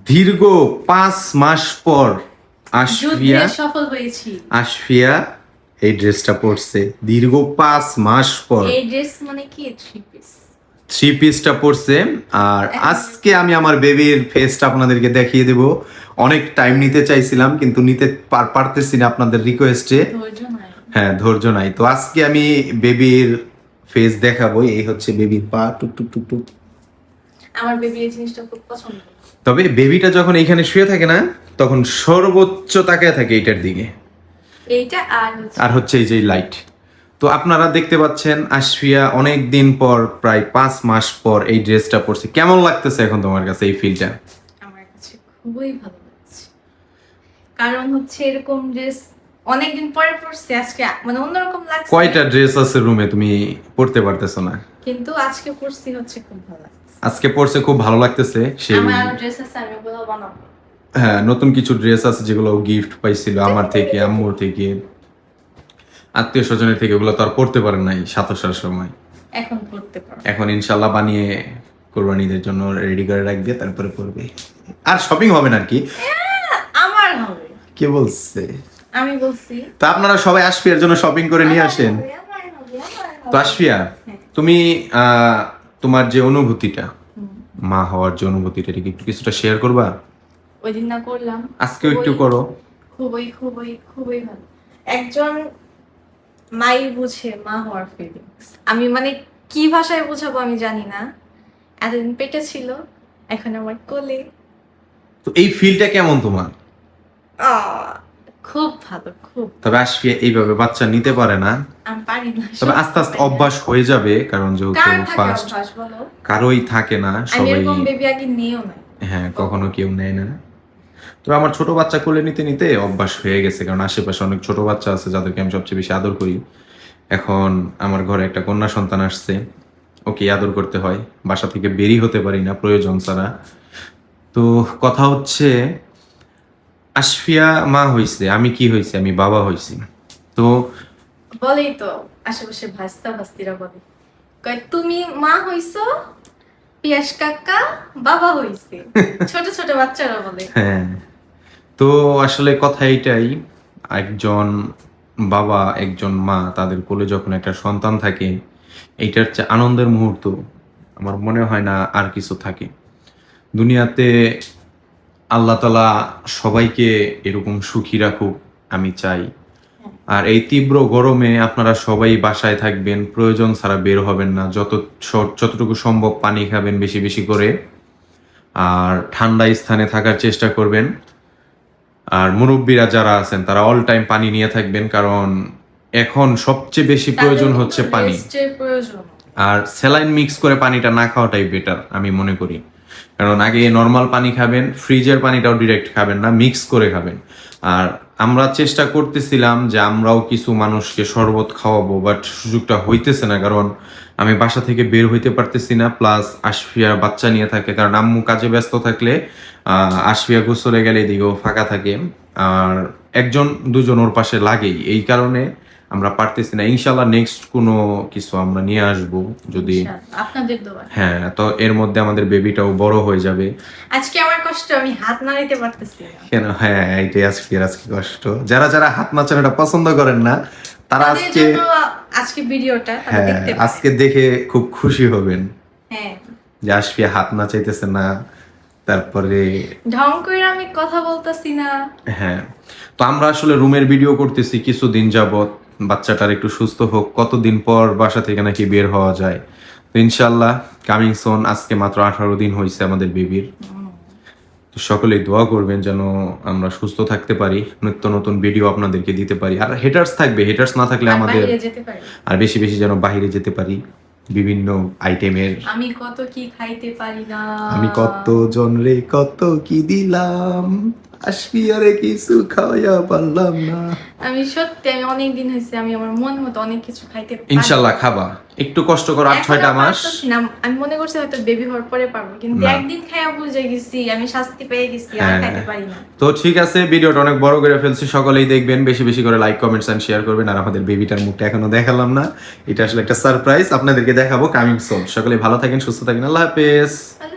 দীর্ঘ পাঁচ মাস পর আশফিয়া সফল হয়েছি। আশফিয়া এই ড্রেসটা পরছে। দীর্ঘ পাঁচ মাস পর। এই ড্রেস মানে কি? থ্রি পিস থ্রি পিসটা পরছে। আর আজকে আমি আমার বেবির ফেসটা আপনাদেরকে দেখিয়ে দেব। অনেক টাইম নিতে চাইছিলাম কিন্তু নিতে পার- পারতেছি না আপনাদের রিকোয়েস্টে হ্যাঁ ধৈর্য নাই। তো আজকে আমি বেবির ফেস দেখাবো। এই হচ্ছে বেবির পা টুক টুক টুক টুক। আমার বেবি এই জিনিসটা খুব পছন্দ। তবে বেবিটা যখন এইখানে শুয়ে থাকে না তখন সর্বোচ্চ তাকায় থাকে এইটার দিকে। এইটা আর আর হচ্ছে এই যে লাইট তো আপনারা দেখতে পাচ্ছেন আশফিয়া অনেক দিন পর প্রায় পাঁচ মাস পর এই ড্রেসটা পরছে। কেমন লাগতেছে এখন তোমার কাছে এই ফিলটা আমার কাছে খুবই ভালো লাগছে। কারণ হচ্ছে এরকম ড্রেস অনেকদিন পরে পরছে আজকে মানে অন্যরকম লাগছে। কয়টা ড্রেস আছে রুমে তুমি পরতে পারতেছো না? কিন্তু আজকে পরছি হচ্ছে খুব ভালো লাগছে আজকে পরছে খুব ভালো লাগতেছে সেই আমার আরও ড্রেস আছে আমি ওগুলো বানাবো। হ্যাঁ নতুন কিছু ড্রেস আছে যেগুলো গিফট পাইছিল আমার থেকে আম্মুর থেকে আত্মীয় স্বজনের থেকে ওগুলো তো আর পড়তে পারে নাই সাতাশার সময়। এখন পরতে পারো এখন ইনশাল্লাহ বানিয়ে কোরবানিদের জন্য রেডি করে রাখবে তারপরে পড়বে আর শপিং হবে না আর কি? আমার হবে। কে বলছে? আমি বলছি। তো আপনারা সবাই আসবে এর জন্য শপিং করে নিয়ে আসেন আমার হবে, আমার হবে, তো আশফিয়া তুমি তোমার যে অনুভূতিটা মা হওয়ার যে অনুভূতিটা একটু কিছুটা শেয়ার করবা? ওই দিন না করলাম। আজকে একটু করো। খুবই খুবই খুবই ভালো। একজন মাই বুঝে মা হওয়ার ফিলিংস আমি মানে কি ভাষায় বোঝাবো আমি জানি না। এতদিন পেটে ছিল এখন আমার কোলে। তো এই ফিলটা কেমন তোমার? খুব ভালো খুব। তবে আশফিয়া এইভাবে বাচ্চা নিতে পারি না। তবে আস্তে আস্তে অভ্যাস হয়ে যাবে কারণ যেহেতু ফার্স্ট কারোই থাকে না সবাই বেবি আগে নিয়েও না হ্যাঁ কখনো কেউ নেয় না। তবে আমার ছোট বাচ্চা কোলে নিতে নিতে অভ্যাস হয়ে গেছে কারণ আশেপাশে অনেক ছোট বাচ্চা আছে যাদেরকে আমি সবচেয়ে বেশি আদর করি। এখন আমার ঘরে একটা কন্যা সন্তান আসছে ওকে আদর করতে হয়। বাসা থেকে বেরি হতে পারি না প্রয়োজন ছাড়া। তো কথা হচ্ছে আশফিয়া মা হয়েছে আমি কি হয়েছে আমি বাবা হয়েছি তো বলেই তো আশেপাশে ভাস্তা ভাস্তিরা বলে। কয় তুমি মা হইছো পিয়াস কাকা বাবা হইছে। ছোট ছোট বাচ্চারা বলে। হ্যাঁ। তো আসলে কথা এইটাই একজন বাবা একজন মা তাদের কোলে যখন একটা সন্তান থাকে এইটার চেয়ে আনন্দের মুহূর্ত আমার মনে হয় না আর কিছু থাকে। দুনিয়াতে আল্লাহ তালা সবাইকে এরকম সুখী রাখুক আমি চাই। আর এই তীব্র গরমে আপনারা সবাই বাসায় থাকবেন প্রয়োজন ছাড়া বের হবেন না যত যতটুকু সম্ভব পানি খাবেন বেশি বেশি করে। আর ঠান্ডা স্থানে থাকার চেষ্টা করবেন। আর মুরব্বীরা যারা আছেন তারা অল টাইম পানি নিয়ে থাকবেন কারণ এখন সবচেয়ে বেশি প্রয়োজন হচ্ছে পানি। আর স্যালাইন মিক্স করে পানিটা না খাওয়াটাই বেটার আমি মনে করি। কারণ আগে নর্মাল পানি খাবেন ফ্রিজের পানিটাও ডিরেক্ট খাবেন না মিক্স করে খাবেন। আর আমরা চেষ্টা করতেছিলাম যে আমরাও কিছু মানুষকে শরবত খাওয়াবো বাট সুযোগটা হইতেছে না, কারণ আমি বাসা থেকে বের হইতে পারতেছি না প্লাস আশফিয়া বাচ্চা নিয়ে থাকে, কারণ আম্মু কাজে ব্যস্ত থাকলে আশফিয়া গোসলে গেলে এদিকেও ফাঁকা থাকে। আর একজন, দুজন ওর পাশে লাগেই। এই কারণে আমরা পারতেছি না। ইনশাল্লাহ নেক্সট কোনো কিছু আমরা নিয়ে আসব যদি আপনাদের দোয়া। হ্যাঁ তো এর মধ্যে আমাদের বেবিটাও বড় হয়ে যাবে। আজকে আমার কষ্ট আমি হাত নাড়াইতে পারতেছি। না কেন? হ্যাঁ এইটাই আজকে আজকে কষ্ট। যারা যারা হাত নাচানোটা পছন্দ করেন না তারা আজকে আজকে ভিডিওটা হ্যাঁ আজকে দেখে খুব খুশি হবেন। হ্যাঁ। যে আশফিয়া হাত নাচাইতেছে না তারপরে ঢং করে আমি কথা বলতেছি না। হ্যাঁ। তো আমরা আসলে রুমের ভিডিও করতেছি কিছুদিন যাবত বাচ্চাটার একটু সুস্থ হোক কতদিন পর বাসা থেকে নাকি বের হওয়া যায়? তো ইনশাল্লাহ কামিং সোন আজকে মাত্র আঠারো দিন হয়েছে আমাদের বেবির তো সকলেই দোয়া করবেন যেন আমরা সুস্থ থাকতে পারি নিত্য নতুন ভিডিও আপনাদেরকে দিতে পারি। আর হেটার্স থাকবে হেটার্স না থাকলে আমাদের আর বেশি বেশি যেন বাইরে যেতে পারি বিভিন্ন আইটেমের আমি কত কি খাইতে পারি না। আমি কত জন রে কত কি দিলাম? আসবি আরে কিছু খাওয়া পারলাম না আমি সত্যি আমি অনেক দিন হয়েছে আমি আমার মন মতো অনেক কিছু খাইতে পারি। ইনশাল্লাহ খাবা একটু কষ্ট করো আট ছয়টা মাস না। আমি মনে করছি হয়তো বেবি হওয়ার পরে পারব কিন্তু। একদিন খাইয়া বুঝে গেছি আমি শাস্তি পেয়ে গেছি আর হ্যাঁ। খাইতে পারি না তো ঠিক আছে ভিডিওটা অনেক বড় করে ফেলছি সকলেই দেখবেন বেশি বেশি করে লাইক কমেন্টস এন্ড শেয়ার করবেন আর আমাদের বেবিটার মুখটা এখনও দেখালাম না এটা আসলে একটা সারপ্রাইজ আপনাদেরকে দেখাবো কামিং সোন সকলে ভালো থাকেন সুস্থ থাকেন আল্লাহ হাফেজ আল্লাহ